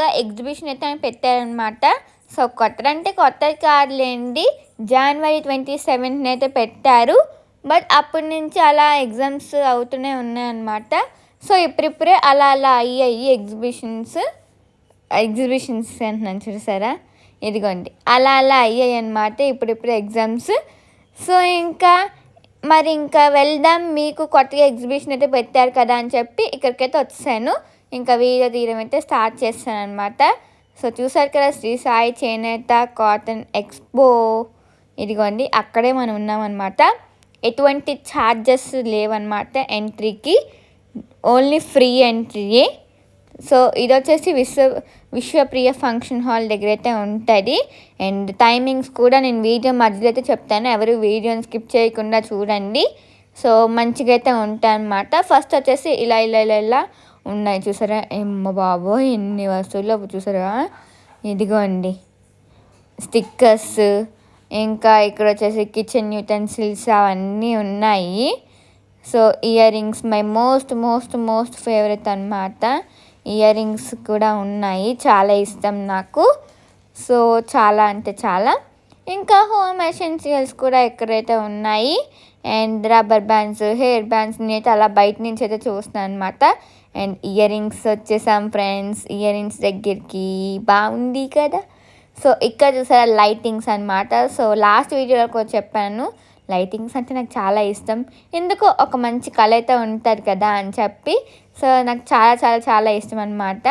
కొత్తగా ఎగ్జిబిషన్ అయితే పెట్టారనమాట సో కొత్తదంటే కొత్త కాదులేండి జనవరి ట్వంటీ సెవెంత్ని అయితే పెట్టారు. బట్ అప్పటి నుంచి అలా ఎగ్జామ్స్ అవుతూనే ఉన్నాయన్నమాట. సో ఇప్పుడిప్పుడే అలా అలా అయ్యాయి ఎగ్జిబిషన్స్ ఎగ్జిబిషన్స్ అంటున్నాను చూసారా? ఇదిగోండి. అలా అలా అయ్యాయి అనమాట ఇప్పుడు ఎగ్జామ్స్ సో ఇంకా మరి ఇంకా వెళ్దాం. మీకు కొత్తగా ఎగ్జిబిషన్ అయితే పెట్టారు కదా అని చెప్పి ఇక్కడికైతే వచ్చాను ఇంకా వీడియో తీయడం అయితే స్టార్ట్ చేస్తాను అనమాట సో చూసారు కదా శ్రీ సాయి చేనేత కాటన్ ఎక్స్పో. ఇదిగోండి అక్కడే మనం ఉన్నామన్నమాట. ఎటువంటి ఛార్జెస్ లేవన్నమాట ఎంట్రీకి ఓన్లీ ఫ్రీ ఎంట్రీయే సో ఇది వచ్చేసి విశ్వ విశ్వప్రియ ఫంక్షన్ హాల్ దగ్గర అయితే ఉంటుంది. అండ్ టైమింగ్స్ కూడా నేను వీడియో మధ్యలో అయితే చెప్తాను. ఎవరు వీడియోని స్కిప్ చేయకుండా చూడండి. సో మంచిగా అయితే ఉంటాయి అన్నమాట ఫస్ట్ వచ్చేసి ఇలా ఇలా ఇలా ఇలా ఉన్నాయి. చూసారా? ఏమ్మ బాబో ఎన్ని వస్తువులు చూసారా? ఇదిగోండి. స్టిక్కర్స్ ఇంకా ఇక్కడ వచ్చేసి కిచెన్ యూటెన్సిల్స్ అవన్నీ ఉన్నాయి. So earrings my most most most favourite అనమాట ఇయర్ రింగ్స్ కూడా ఉన్నాయి. చాలా ఇష్టం నాకు. సో చాలా అంటే చాలా. ఇంకా హోమ్ ఎసెన్షియల్స్ కూడా ఎక్కడైతే ఉన్నాయి and rubber bands hair bands అయితే అలా బయట నుంచి అయితే చూస్తున్నాను అనమాట అండ్ ఇయర్ రింగ్స్ వచ్చేసాం ఫ్రెండ్స్ ఇయర్ రింగ్స్ దగ్గరికి. బాగుంది కదా. సో ఇక్కడ చూసారా లైటింగ్స్ అనమాట సో లాస్ట్ వీడియోలో చెప్పాను లైటింగ్స్ అంటే నాకు చాలా ఇష్టం. ఎందుకు ఒక మంచి కళ అయితే ఉంటుంది కదా అని చెప్పి. సో నాకు చాలా చాలా చాలా ఇష్టం అనమాట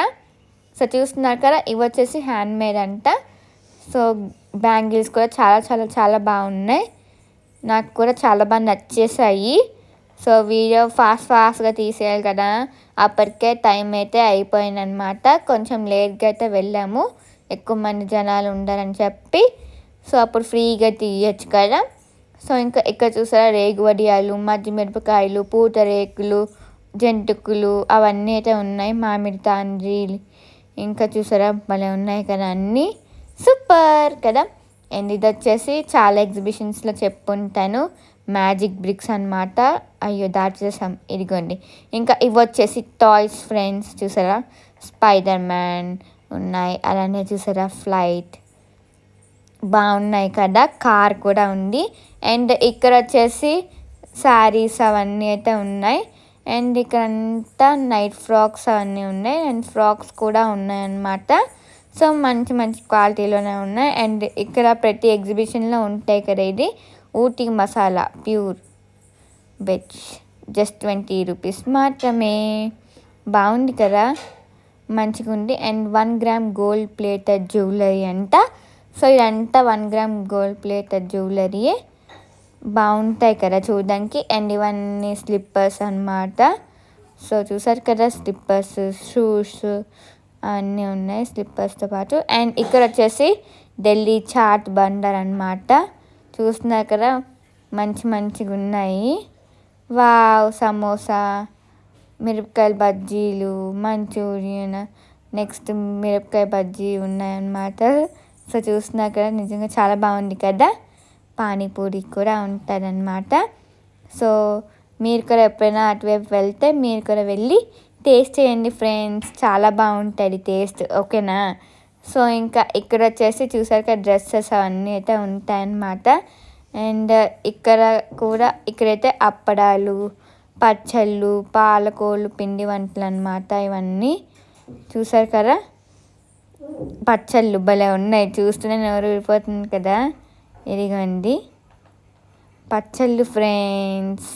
సో చూస్తున్నారు కదా ఇవి వచ్చేసి హ్యాండ్మేడ్ అంట. సో బ్యాంగిల్స్ కూడా చాలా చాలా చాలా బాగున్నాయి. నాకు కూడా చాలా బాగా నచ్చేసాయి. సో వీడియో ఫాస్ట్ ఫాస్ట్గా తీసేయాలి కదా. అప్పటికే టైం అయితే అయిపోయిందనమాట కొంచెం లేట్గా అయితే వెళ్ళాము. ఎక్కువ మంది జనాలు ఉండాలని చెప్పి. సో అప్పుడు ఫ్రీగా తీయచ్చు కదా. సో ఇంకా ఇక్కడ చూసారా? రేగు వడియాలు మధ్య మిరపకాయలు పూతరేకులు జంతుకులు అవన్నీ అయితే ఉన్నాయి. మామిడి తాండ్రి ఇంకా చూసారా? భలే ఉన్నాయి కదా అన్నీ. సూపర్ కదా. అండ్ ఇది వచ్చేసి చాలా ఎగ్జిబిషన్స్లో చెప్పుంటాను. మ్యాజిక్ బ్రిక్స్ అనమాట అయ్యో దాచేసాం ఇదిగోండి. ఇంకా ఇవి వచ్చేసి టాయ్స్ ఫ్రెండ్స్ చూసారా? స్పైడర్ మ్యాన్ ఉన్నాయి. అలానే చూసారా? ఫ్లైట్ బాగున్నాయి కదా. కార్ కూడా ఉంది. అండ్ ఇక్కడ వచ్చేసి శారీస్ అవన్నీ అయితే ఉన్నాయి. అండ్ ఇక్కడ అంతా నైట్ ఫ్రాక్స్ అవన్నీ ఉన్నాయి. అండ్ ఫ్రాక్స్ కూడా ఉన్నాయన్నమాట. సో మంచి మంచి క్వాలిటీలోనే ఉన్నాయి. అండ్ ఇక్కడ ప్రతి ఎగ్జిబిషన్లో ఉంటాయి కదా ఇది. Ooty masala pure veg. Just twenty rupees మాత్రమే. బాగుంది కదా? మంచిగా ఉంది. And one gram gold plated jewellery అంట. సో ఇదంతా వన్ గ్రామ్ గోల్డ్ ప్లేటెడ్ జ్యువెలరీయే. బాగుంటాయి కదా చూడడానికి. అండ్ ఇవన్నీ స్లిప్పర్స్ అనమాట సో చూసారు కదా స్లిప్పర్స్ షూస్ అన్నీ ఉన్నాయి స్లిప్పర్స్తో పాటు. అండ్ ఇక్కడ వచ్చేసి ఢిల్లీ చాట్ బండర్ అనమాట చూస్తున్నారు కదా మంచి మంచిగా ఉన్నాయి. వావ్ సమోసా మిరపకాయల బజ్జీలు మంచూరియన్ నెక్స్ట్ మిరపకాయ బజ్జీ ఉన్నాయన్నమాట. సో చూస్తున్నా కదా నిజంగా చాలా బాగుంది కదా. పానీపూరి కూడా ఉంటుందన్నమాట. సో మీరు కూడా ఎప్పుడైనా అటువైపు వెళ్తే మీరు కూడా వెళ్ళి టేస్ట్ చేయండి ఫ్రెండ్స్ చాలా బాగుంటుంది టేస్ట్ ఓకేనా? సో ఇంకా ఇక్కడ వచ్చేసి చూసారు కదా డ్రెస్సెస్ అవన్నీ అయితే ఉంటాయన్నమాట. అండ్ ఇక్కడ కూడా ఇక్కడైతే అప్పడాలు పచ్చళ్ళు పాలకోళ్ళు పిండి వంటలు అనమాట ఇవన్నీ. చూసారు కదా? పచ్చళ్ళు భలే ఉన్నాయి. చూస్తూనే ఎవరు ఊరిపోతుంది కదా? ఇదిగోండి. పచ్చళ్ళు ఫ్రెండ్స్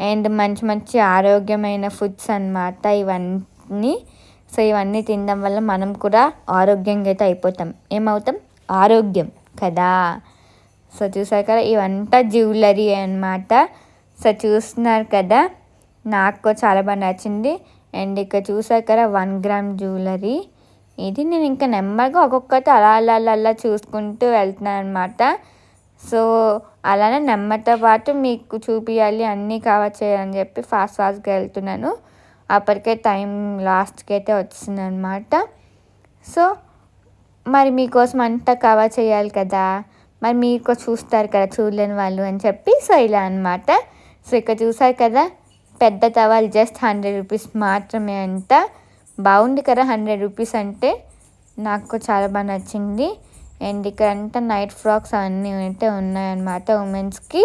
అండ్ మంచి మంచి ఆరోగ్యమైన ఫుడ్స్ అనమాట ఇవన్నీ. సో ఇవన్నీ తినడం వల్ల మనం కూడా ఆరోగ్యంగా అయితే అయిపోతాం. ఏమవుతాం? ఆరోగ్యం కదా. సో చూసారు కదా ఇవంతా జ్యువెలరీ అనమాట సో చూస్తున్నారు కదా నాకు చాలా బాగా నచ్చింది. అండ్ ఇక్కడ చూసారు కదా వన్ గ్రామ్ జ్యువెలరీ. ఇది నేను ఇంకా నెమ్మదిగా ఒక్కొక్కటి అలా అలా అలా అలా చూసుకుంటూ వెళ్తున్నాను అనమాట సో అలానే నెమ్మతో పాటు మీకు చూపించాలి అన్నీ కవర్ చేయాలని చెప్పి ఫాస్ట్ ఫాస్ట్గా వెళ్తున్నాను. అప్పటికే టైం లాస్ట్కి అయితే వచ్చింది అనమాట సో మరి మీకోసం అంతా కవర్ చేయాలి కదా. మరి మీకు చూస్తారు కదా చూడలేని వాళ్ళు అని చెప్పి సో ఇలా అనమాట సో ఇక్కడ చూసారు కదా పెద్ద తవాలు జస్ట్ హండ్రెడ్ రూపీస్ మాత్రమే అంట. బాగుంది కదా హండ్రెడ్ రూపీస్ అంటే. నాకు చాలా బాగా నచ్చింది. అండ్ ఇక్కడ అంతా నైట్ ఫ్రాక్స్ అవన్నీ అయితే ఉన్నాయన్నమాట ఉమెన్స్కి.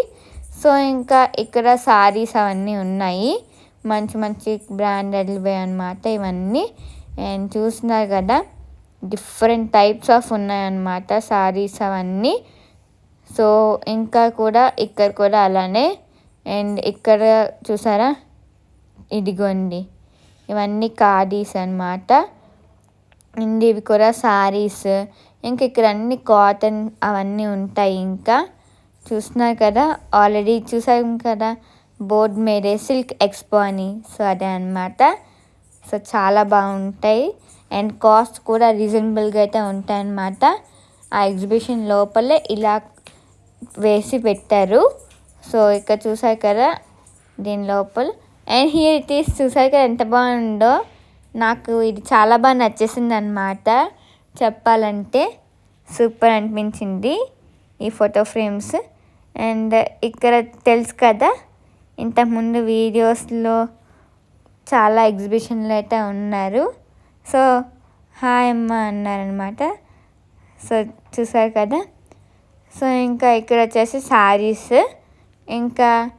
సో ఇంకా ఇక్కడ సారీస్ అవన్నీ ఉన్నాయి. మంచి మంచి బ్రాండెడ్వి అనమాట ఇవన్నీ. అండ్ చూస్తున్నారు కదా డిఫరెంట్ టైప్స్ ఆఫ్ ఉన్నాయన్నమాట సారీస్ అవన్నీ. సో ఇంకా కూడా ఇక్కడ కూడా అలానే. అండ్ ఇక్కడ చూసారా? ఇదిగోండి. ఇవన్నీ ఖాదీస్ అనమాట అండ్ ఇవి కూడా సారీస్. ఇంకా ఇక్కడ అన్ని కాటన్ అవన్నీ ఉంటాయి ఇంకా. చూస్తున్నారు కదా? ఆల్రెడీ చూసాం కదా? బోర్డ్ మీదే సిల్క్ ఎక్స్పో అని. సో అదే అనమాట సో చాలా బాగుంటాయి. అండ్ కాస్ట్ కూడా రీజనబుల్గా అయితే ఉంటాయన్నమాట. ఆ ఎగ్జిబిషన్ లోపలే ఇలా వేసి పెట్టారు. సో ఇక్కడ చూసారు కదా? దీని లోపల. అండ్ హియర్ ఇట్ ఈస్ చూసారు కదా ఎంత బాగుందో? నాకు ఇది చాలా బాగా నచ్చేసింది అనమాట చెప్పాలంటే సూపర్ అనిపించింది ఈ ఫోటో ఫ్రేమ్స్. అండ్ ఇక్కడ తెలుసు కదా ఇంతకుముందు వీడియోస్లో చాలా ఎగ్జిబిషన్లు అయితే ఉన్నారు. సో హాయ్ అమ్మ అన్నారనమాట సో చూసారు కదా? సో ఇంకా ఇక్కడ వచ్చేసి శారీస్. ఇంకా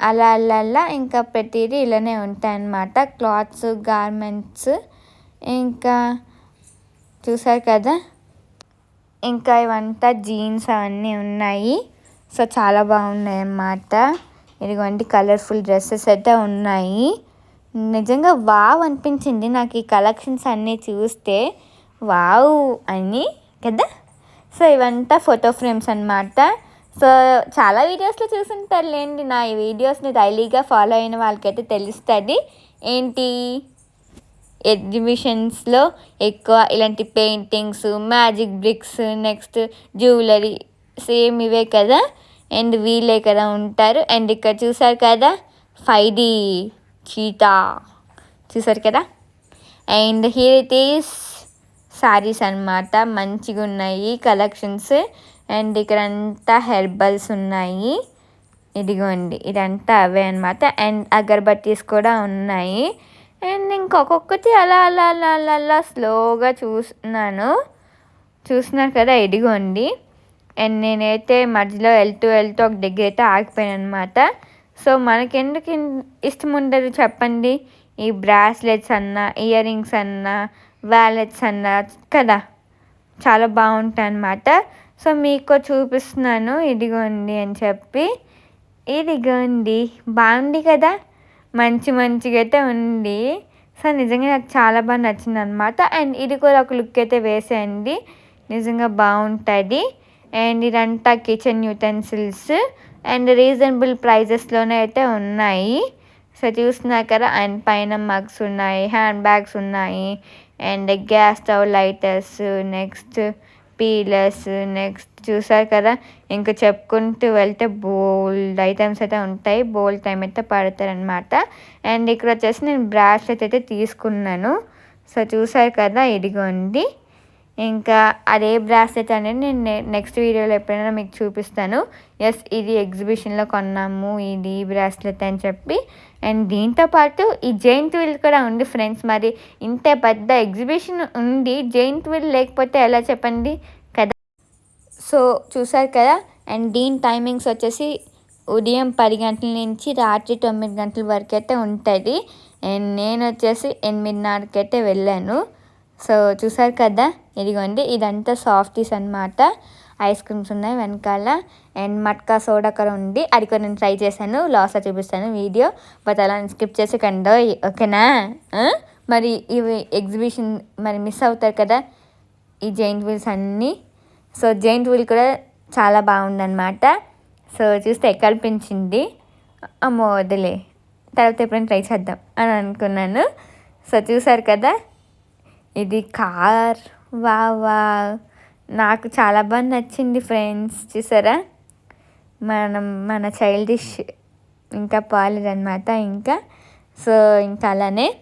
అలా అలా అలా ఇంకా ప్రతిదీ ఇలానే ఉంటాయన్నమాట. క్లాత్స్ గార్మెంట్స్ ఇంకా చూసారు కదా? ఇంకా ఇవంతా జీన్స్ అవన్నీ ఉన్నాయి. సో చాలా బాగున్నాయి అన్నమాట ఇదిగోండి కలర్ఫుల్ డ్రెస్సెస్ అయితే ఉన్నాయి. నిజంగా వావ్ అనిపించింది నాకు ఈ కలెక్షన్స్ అన్నీ చూస్తే. వావ్ అని కదా? సో ఇవంతా ఫోటో ఫ్రేమ్స్ అనమాట సో చాలా వీడియోస్లో చూసుంటారులేండి. నా ఈ వీడియోస్ని డైలీగా ఫాలో అయిన వాళ్ళకైతే తెలుస్తుంది. ఏంటి? ఎగ్జిబిషన్స్లో ఎక్కువ ఇలాంటి paintings magic bricks next jewellery same ఇవే కదా? అండ్ వీళ్ళే కదా ఉంటారు. అండ్ ఇక్కడ చూసారు కదా? Five D cheetah. చూసారు కదా? And here it is saris అనమాట మంచిగా ఉన్నాయి కలెక్షన్స్ అండ్ ఇక్కడ అంతా హెర్బల్స్ ఉన్నాయి. ఇదిగోండి ఇదంతా అవే అనమాట అండ్ అగర్బత్తీస్ కూడా ఉన్నాయి. అండ్ ఇంకొకటి అలా అలా అలా అలా అలా స్లోగా చూస్తున్నాను. చూస్తున్నారు కదా ఇదిగోండి. అండ్ నేనైతే మధ్యలో వెళ్తూ వెళ్తూ ఒక దగ్గర అయితే ఆగిపోయాను అనమాట సో మనకెందుకు ఇష్టం ఉండదు చెప్పండి. ఈ బ్రాస్లెట్స్ అన్నా ఇయర్ రింగ్స్ అన్నా వ్యాలెట్స్ అన్నా కదా చాలా బాగుంటాయి అన్నమాట సో మీకు చూపిస్తున్నాను ఇదిగోండి అని చెప్పి. ఇదిగోండి బాగుంది కదా? మంచి మంచిగా అయితే ఉంది. సో నిజంగా నాకు చాలా బాగా నచ్చింది అనమాట అండ్ ఇది కూడా ఒక లుక్ అయితే వేసేయండి. నిజంగా బాగుంటుంది అండ్ ఇదంతా కిచెన్ యూటెన్సిల్స్. అండ్ రీజనబుల్ ప్రైజెస్లోనే అయితే ఉన్నాయి. సో చూస్తున్నారు కదా అండ్ పైన మగ్స్ ఉన్నాయి హ్యాండ్ బ్యాగ్స్ ఉన్నాయి. And gas stove lighters next peelers next చూసారు కదా? ఇంకా చెప్పుకుంటూ వెళ్తే బోల్డ్ ఐటమ్స్ అయితే ఉంటాయి. బోల్డ్ టైం అయితే పడతారనమాట అండ్ ఇక్కడ వచ్చేసి నేను బ్రాస్లెట్ అయితే తీసుకున్నాను. సో చూసారు కదా? ఇదిగోండి ఇంకా అదే బ్రాస్లెట్ అనేది నేను నెక్స్ట్ వీడియోలో ఎప్పుడైనా మీకు చూపిస్తాను. ఎస్ ఇది ఎగ్జిబిషన్లో కొన్నాము. ఇది బ్రాస్లెట్ అని చెప్పి. అండ్ దీంతో పాటు ఈ జైంట్ వీల్ కూడా ఉంది ఫ్రెండ్స్. మరి ఇంత పెద్ద ఎగ్జిబిషన్ ఉంది జైంట్ వీల్ లేకపోతే ఎలా చెప్పండి? కదా. సో చూసారు కదా? అండ్ దీని టైమింగ్స్ వచ్చేసి ఉదయం పది గంటల నుంచి రాత్రి తొమ్మిది గంటల వరకు అయితే ఉంటుంది. అండ్ నేను వచ్చేసి ఎనిమిదిన్నరకి అయితే వెళ్ళాను. సో చూసారు కదా? ఇదిగోండి ఇదంతా సాఫ్టీస్ అనమాట ఐస్ క్రీమ్స్ ఉన్నాయి వెనకాల. అండ్ మట్కా సోడా కూడా ఉంది. అది కూడా నేను ట్రై చేశాను. లాస్ట్లో చూపిస్తాను వీడియో. బట్ అలా స్కిప్ చేసి కండో ఓకేనా? మరి ఇవి ఎగ్జిబిషన్ మరి మిస్ అవుతారు కదా? ఈ జైంట్ వీల్స్ అన్నీ. సో జైంట్ వీల్ కూడా చాలా బాగుందన్నమాట. సో చూస్తే ఎక్కడిపించింది అమ్మో వదిలే తర్వాత ఎప్పుడైనా ట్రై చేద్దాం అని అనుకున్నాను. సో చూసారు కదా? ఇది కార్. వా వా నాకు చాలా బాగా నచ్చింది ఫ్రెండ్స్ చూసారా? మనం మన చైల్డిష్ ఇంకా పాలేదన్నమాట ఇంకా. సో ఇంకా అలానే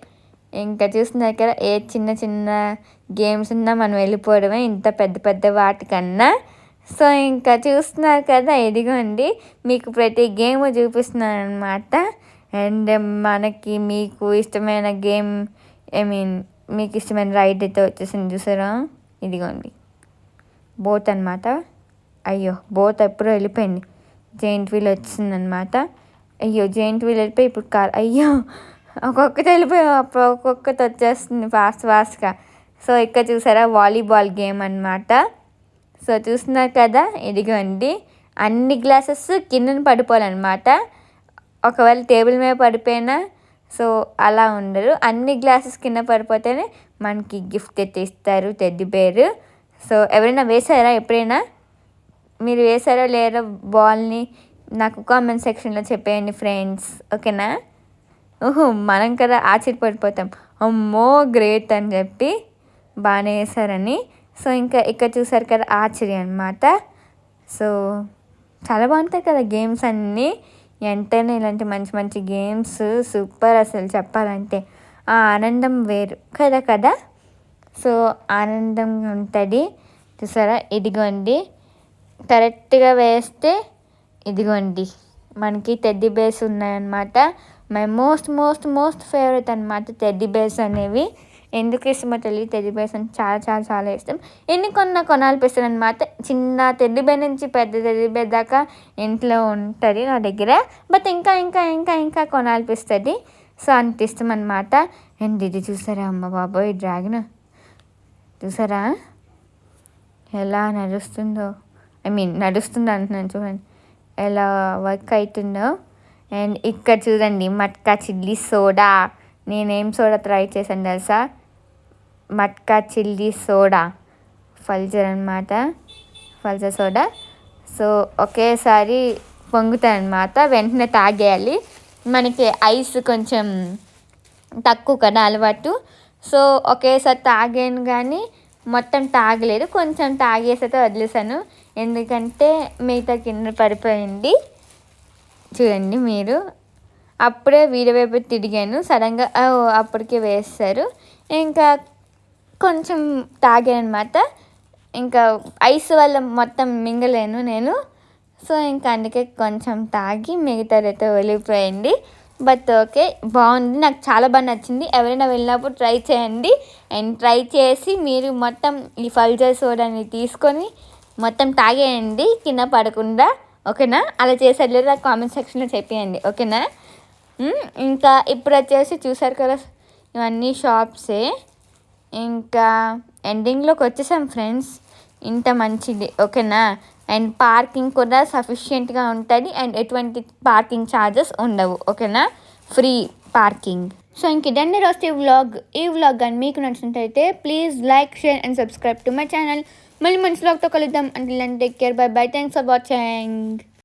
ఇంకా చూస్తున్నారు కదా ఏ చిన్న చిన్న గేమ్స్ ఉన్నా మనం వెళ్ళిపోవడమే ఇంత పెద్ద పెద్ద వాటికన్నా. సో ఇంకా చూస్తున్నారు కదా ఇదిగోండి మీకు ప్రతి గేమ్ చూపిస్తున్నాను అనమాట అండ్ మనకి మీకు ఇష్టమైన గేమ్ ఐ మీన్ మీకు ఇష్టమైన రైడ్ అయితే వచ్చేసింది చూసారా? ఇదిగోండి. బోత్ అనమాట అయ్యో బోత్ ఎప్పుడో వెళ్ళిపోయింది. జెయింట్ వీల్ వచ్చిందనమాట. అయ్యో జెయింట్ వీల్ వెళ్ళిపోయి ఇప్పుడు కార్ అయ్యో ఒక్కొక్కటి వెళ్ళిపోయి అప్పుడు ఒక్కొక్కటి వచ్చేస్తుంది ఫాస్ట్ ఫాస్ట్గా. సో ఇక్కడ చూసారా వాలీబాల్ గేమ్ అనమాట సో చూస్తున్నారు కదా ఇదిగోండి. అన్ని గ్లాసెస్ కిందన పడిపోవాలన్నమాట. ఒకవేళ టేబుల్ మీద పడిపోయినా సో అలా ఉండరు. అన్ని గ్లాసెస్ కింద పడిపోతేనే మనకి గిఫ్ట్ అయితే ఇస్తారు టెడ్డి బేర్ సో ఎవరైనా వేసారా ఎప్పుడైనా? మీరు వేసారో లేరో బాల్ని నాకు కామెంట్ సెక్షన్లో చెప్పేయండి ఫ్రెండ్స్ ఓకేనా? ఓహో మనం కదా ఆశ్చర్యపడిపోతాం. అమ్మో గ్రేట్ అని చెప్పి బాగానే వేసారని సో ఇంకా ఇక్కడ చూసారు కదా ఆశ్చర్యం అనమాట సో చాలా బాగుంటాయి కదా గేమ్స్ అన్నీ. ఎంతైనా ఇలాంటి మంచి మంచి గేమ్స్ సూపర్ అసలు చెప్పాలంటే. ఆ ఆనందం వేరు. కదా కదా? సో ఆనందంగా ఉంటుంది. చూసారా? ఇదిగోండి. కరెక్ట్గా వేస్తే ఇదిగోండి. మనకి టెడ్డీ బేస్ ఉన్నాయన్నమాట. My most most most favourite అనమాట టెడ్డీ బేస్ అనేవి. ఎందుకు ఇష్టమో తెలియదు. టెడ్డీ బేస్ అని చాలా చాలా చాలా ఇష్టం. ఎన్ని కొన్నా కొనాలిపిస్తుంది అనమాట చిన్న టెడ్డీ బేర్ నుంచి పెద్ద టెడ్డీ బేర్ దాకా ఇంట్లో ఉంటుంది నా దగ్గర. బట్ ఇంకా ఇంకా ఇంకా ఇంకా కొనాలిపిస్తుంది సో అంత ఇష్టం అనమాట అండ్ ఇది చూసారా? అమ్మ బాబోయ్ డ్రాగన్. చూసారా? ఎలా నడుస్తుందో? ఐ మీన్ నడుస్తుందో అంటున్నాను చూడండి. ఎలా వర్క్ అవుతుందో అండ్ ఇక్కడ చూడండి మట్కా చిల్లీ సోడా. నేనేం సోడా ట్రై చేశాను తెలుసా? Matka chilli soda. ఫల్జర్ అనమాట ఫల్జర్ సోడా. సో ఒకేసారి పొంగుతాను అనమాట వెంటనే తాగేయాలి. మనకి ఐస్ కొంచెం తక్కువ కదా అలవాటు. సో ఒకేసారి తాగాను కానీ మొత్తం తాగలేదు. కొంచెం తాగేసి అయితే వదిలేసాను. ఎందుకంటే మిగతా కింద పడిపోయింది. చూడండి మీరు. అప్పుడే వీడియో వైపు తిరిగాను. సడన్గా అప్పటికే వేస్తారు. ఇంకా కొంచెం తాగాను అనమాట ఇంకా ఐస్ వల్ల మొత్తం మింగలేను నేను. సో ఇంకా అందుకే కొంచెం తాగి మిగతాదైతే వెళ్ళిపోయింది బట్ ఓకే బాగుంది. నాకు చాలా బాగా నచ్చింది. ఎవరైనా వెళ్ళినప్పుడు ట్రై చేయండి. అండ్ ట్రై చేసి మీరు మొత్తం ఈ ఫల్జర్ సోడాని తీసుకొని మొత్తం తాగేయండి. కింద పడకుండా. ఓకేనా? అలా చేసేది లేదా కామెంట్ సెక్షన్లో చెప్పేయండి. ఓకేనా? ఇంకా ఇప్పుడు వచ్చేసి చూసారు కదా ఇవన్నీ షాప్సే. ఇంకా ఎండింగ్లోకి వచ్చేసాం ఫ్రెండ్స్. ఇంత మంచిది. ఓకేనా? అండ్ పార్కింగ్ కూడా సఫిషియెంట్గా ఉంటుంది అండ్ ఎటువంటి పార్కింగ్ ఛార్జెస్ ఉండవు ఓకేనా? Free parking. సో ఇంక ఇదండి రోజు ఈ వ్లాగ్. ఈ వ్లాగ్ కానీ మీకు నచ్చినట్టయితే please like share and subscribe to my channel. మళ్ళీ మంచి వ్లాగ్తో కలుద్దాం. అంటే take care. Bye bye. Thanks for watching